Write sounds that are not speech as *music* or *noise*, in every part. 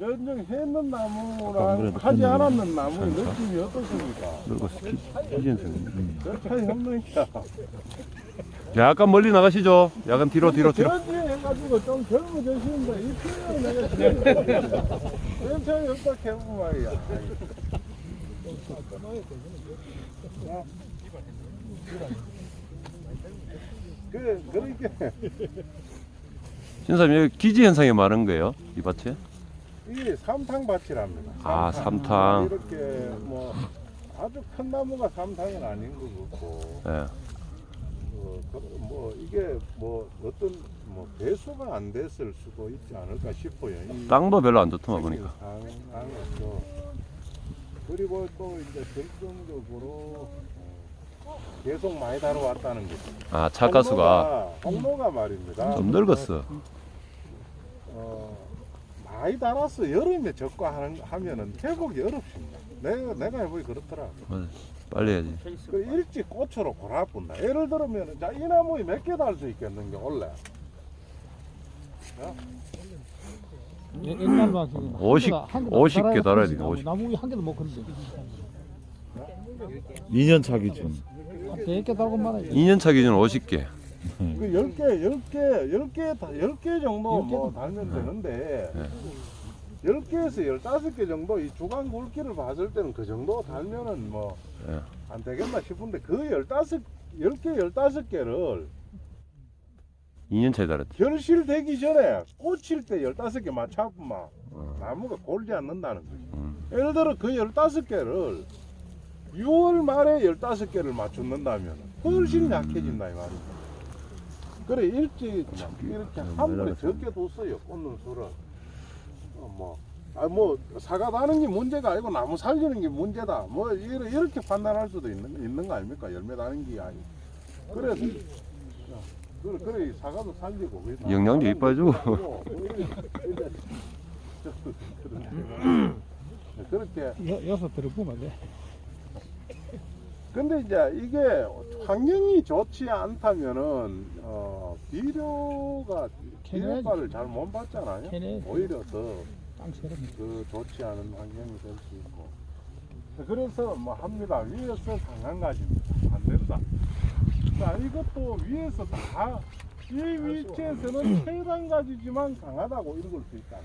안 나무랑 하지. 않았는 나무의. 느낌이 어떻습니까? 키, 키진생. 별 차이 없는 게. 약간 멀리 나가시죠. 약간 뒤로 뒤로 뒤로. 해가지고 좀 젊어지시는데 이 표현을 내가 별 차이 없다 해보면 말이야. 그, 그러니까 신사님 여기 기지 현상이 많은 거예요? 이 밭에? 이게 삼탕밭이랍니다. 아, 삼탕. 이렇게 뭐 아주 큰 나무가 삼탕은 아닌 것 같고 예. 어, 그, 뭐 이게 뭐 어떤 뭐 배수가 안 됐을 수도 있지 않을까 싶어요. 이 땅도 별로 안 좋더만 보니까. 상황에서 그리고 또 이제 결정적으로 어, 계속 많이 다뤄왔다는 거죠. 아 찰가수가 홍로가, 홍로가 말입니다. 좀 늙었어. 어, 많이 달아서 여름에 적과하는 하면은 회복이 어렵습니다. 내가 내가 해보기 그렇더라. 맞아. 빨리 해야지. 그 일찍 꽃으로 골아뿐다. 예를 들면 자이 나무에 몇 개 달 수 있겠는 게 원래 옛날만 지금 50 50개 달아야 돼, 50. 나무 한 개도 못 건데 2년 차 기준. 대개 달고 말아야지 2년 차 기준 50개. 그열 개, 열 개, 열 개, 열개 정도 열뭐 달면 되는데 네. 열 개에서 열다섯 개 정도 이 주간 굵기를 봤을 때는 그 정도 달면은 뭐안 예. 되겠나 싶은데 그 열다섯 열 개, 열다섯 개를 2년 차에 달았지. 결실되기 전에 꽂힐 때 열다섯 개 맞춰보면 어. 나무가 골지 않는다는 거지. 음. 예를 들어 그 열다섯 개를 6월 말에 열다섯 개를 맞춘다면 훨씬 약해진다 이 말이야. 그래 일찍 막 이렇게 한 번에 적게 뒀어요 꽂는 수를. 어, 뭐. 아, 뭐, 사과 다는 게 문제가 아니고 나무 살리는 게 문제다. 뭐, 이렇게, 이렇게 판단할 수도 있는, 있는 거 아닙니까? 열매 다는 게 아니. 그래서, 어, 그래, 그래, 사과도 살리고. 영양제 이렇게, 이렇게, 그렇게. 여섯 들어보면 돼 근데 이제 이게 환경이 좋지 않다면은 어 비료가. 비료가를 잘 못 받잖아요. 오히려 더 땅처럼 그 좋지 않은 환경이 될 수 있고. 그래서 뭐 합니다. 위에서 강한 가지입니다. 안 된다. 자 이것도 위에서 다 이 위치에서는 최단 가지지만 강하다고 읽을 수 있다.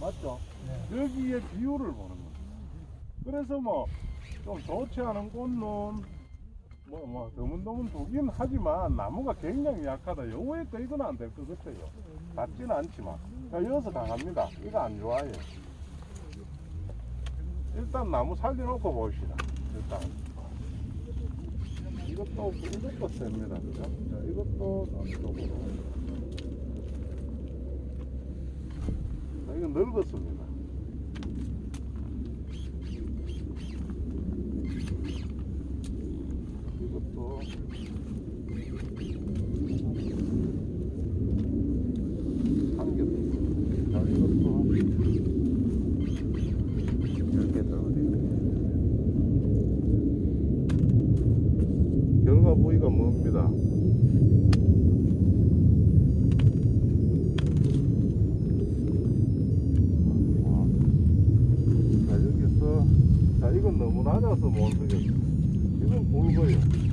맞죠? 여기에 비율을 보는 거죠. 그래서 뭐 좀 좋지 않은 꽃은 뭐, 뭐, 드문드문 두긴 하지만 나무가 굉장히 약하다. 요거에 또 이건 안 될 것 같아요. 닿지는 않지만. 자, 여기서 강합니다. 이거 안 좋아해요. 일단 나무 살려놓고 봅시다. 일단. 이것도, 이것도 셉니다. 자, 이것도 남쪽으로. 자, 이건 늙었습니다. 이것도 한 개. 자, 이것도 열개 부위가 뭡니다. 자, 여기서, 자, 이건 너무 낮아서 못 쓰겠어. 이건 굵어요.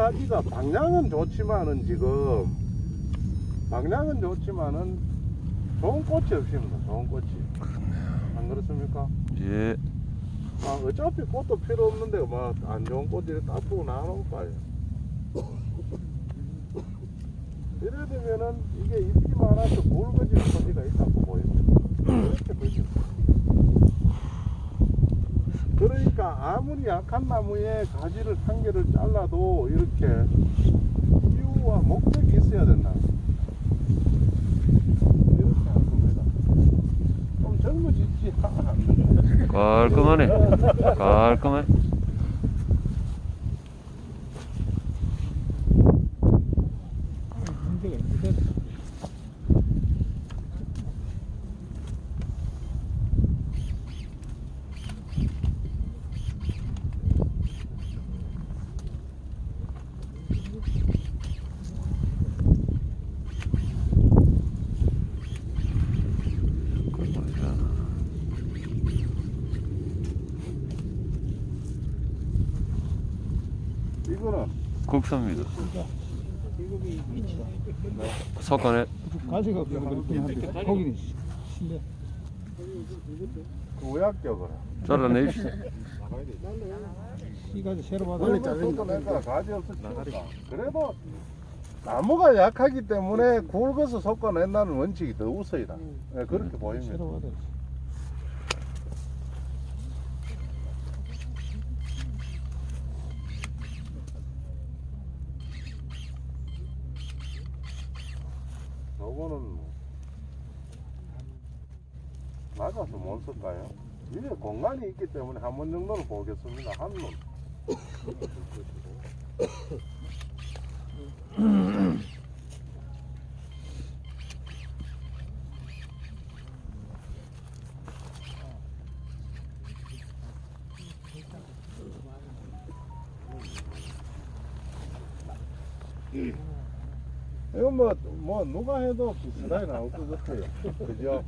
가지가 방향은 좋지만은 지금, 방향은 좋지만은 좋은 꽃이 없습니다. 좋은 꽃이. 안 그렇습니까? 예. 아, 어차피 꽃도 필요 없는데, 막, 안 좋은 꽃들이 딱 보고 나눠 봐요. 이래 되면은, 이게 잎이 많아서 굵어질 소리가 있다고 보입니다. *clears throat* 이렇게 보이죠. 그러니까, 아무리 약한 나무에 가지를 한 개를 잘라도, 이렇게, 이유와 목적이 있어야 된다. 이렇게 할 겁니다. 좀 젊어지지. 깔끔하네. 깔끔해. 문제가 있는데 이거는 국수입니다. 석간에 가지가 없어서 거기는 실내. 그 오약격을. 잘라내십시오. 이 가지 새로 받아. 원래 가지. 그래도 나무가 약하기 때문에 굵어서 섞어낸다는 원칙이 더 우서이다. 네, 그렇게 보입니다. 새로 받아. 요거는 뭐 낮아서 못 쓸까요? 위에 공간이 있기 때문에 한 번 정도는 보겠습니다. 한 놈. *clears throat* *clears throat* 이건 뭐, 뭐, 누가 해도 비슷하게 나올 것 같아요. 그죠?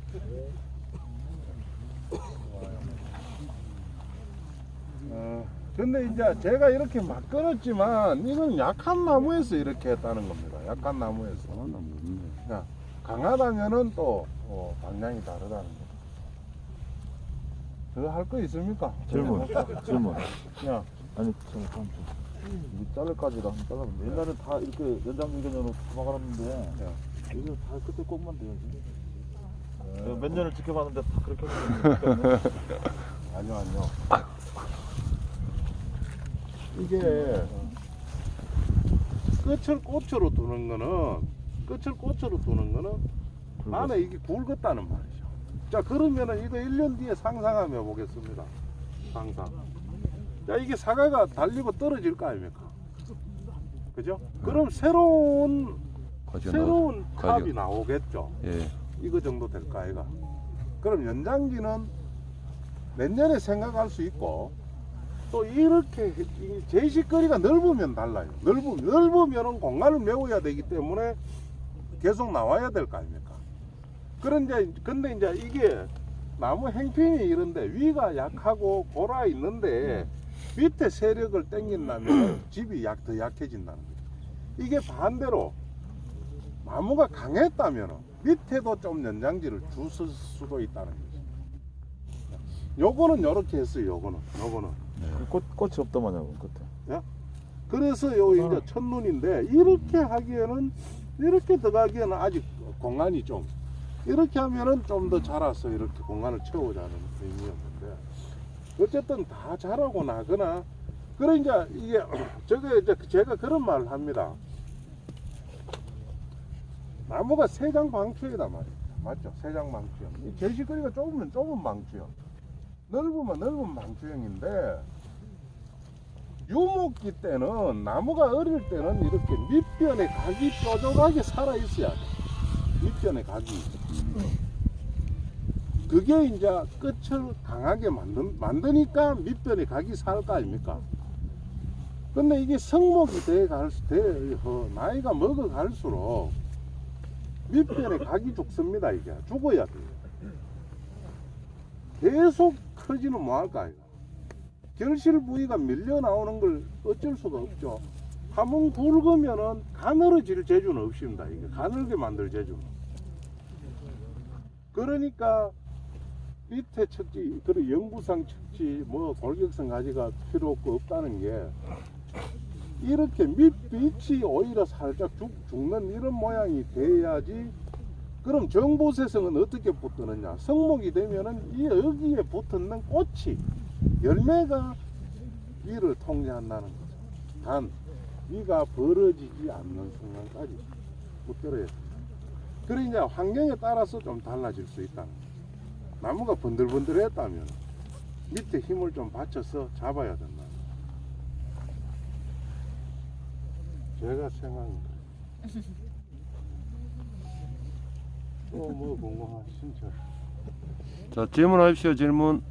어, 근데 이제 제가 이렇게 막 끊었지만, 이건 약한 나무에서 이렇게 했다는 겁니다. 약한 나무에서. 야, 강하다면은 또, 어, 방향이 다르다는 거. 더할 거 있습니까? 질문, 질문. 야, 아니, 잠깐. 이게 자를까지도 한번 잘라보면 옛날엔 다 이렇게 연장 연결로 도망가는데 요즘 다 끝에 꼭만 돼야지. 내가 몇 년을 지켜봤는데 다 그렇게 하는 *laughs* 아니요, 아니요. 이게 끝을 꽃으로 두는 거는 끝을 꽃으로 두는 거는 안에 이게 굵었다는 말이죠. 자 그러면은 이거 1년 뒤에 상상하며 보겠습니다. 상상. 자 이게 사과가 달리고 떨어질 거 아닙니까? 그죠? 그럼 새로운 새로운 탑이 나오겠죠. 예. 이거 정도 될까 아이가? 그럼 연장기는 몇 년에 생각할 수 있고 또 이렇게 이 제식거리가 넓으면 달라요. 넓으, 넓으면 공간을 메워야 되기 때문에 계속 나와야 될 거 아닙니까? 그런데 근데 이제 이게 나무 행편이 이런데 위가 약하고 골아 있는데 밑에 세력을 땡긴다면 집이 약, 더 약해진다는 거죠. 이게 반대로 나무가 강했다면 밑에도 좀 연장지를 줄 수도 있다는 거죠. 요거는 요렇게 했어요. 요거는 요거는. 꽃, 꽃이 없더만요, 끝에. 그래서 요 이제 첫눈인데 이렇게 하기에는 이렇게 들어가기에는 아직 공간이 좀 이렇게 하면은 좀 더 자라서 이렇게 공간을 채우자는 의미였는데 어쨌든 다 자라고 나거나 그래 이제 이게 *clears throat* 저게 이제 제가 그런 말을 합니다. 나무가 세장 방추이다 말이에요. 맞죠? 세장 방추형. 이 제시거리가 좁으면 좁은 방추형. 넓으면 넓은 방추형인데 유목기 때는 나무가 어릴 때는 이렇게 밑변에 각이 뾰족하게 살아 있어야 돼. 밑변에 각이. 그게 이제 끝을 강하게 만든, 만드니까 밑변에 각이 살 거 아닙니까? 근데 이게 성목이 돼 갈, 돼, 어, 나이가 먹어 갈수록 밑변에 각이 죽습니다, 이게. 죽어야 돼요. 계속 커지는 뭐 할까, 이거. 결실 부위가 밀려 나오는 걸 어쩔 수가 없죠. 함은 굵으면은 가늘어질 재주는 없습니다. 이게 가늘게 만들 재주는. 그러니까 밑에 척지, 그리고 영부상 척지, 뭐 골격성 가지가 필요 없고 없다는 게 이렇게 밑빛이 오히려 살짝 죽, 죽는 이런 모양이 돼야지. 그럼 정보세성은 어떻게 붙드느냐? 성목이 되면은 이 여기에 붙는 꽃이 열매가 위를 통제한다는 거죠. 단 위가 벌어지지 않는 순간까지 붙들어야 돼 그래 이제 환경에 따라서 좀 달라질 수 있다는 거죠 나무가 번들번들했다면 밑에 힘을 좀 받쳐서 잡아야 된다 제가 생각합니다 또뭐 궁금하신 저 자, 질문하십시오. 질문.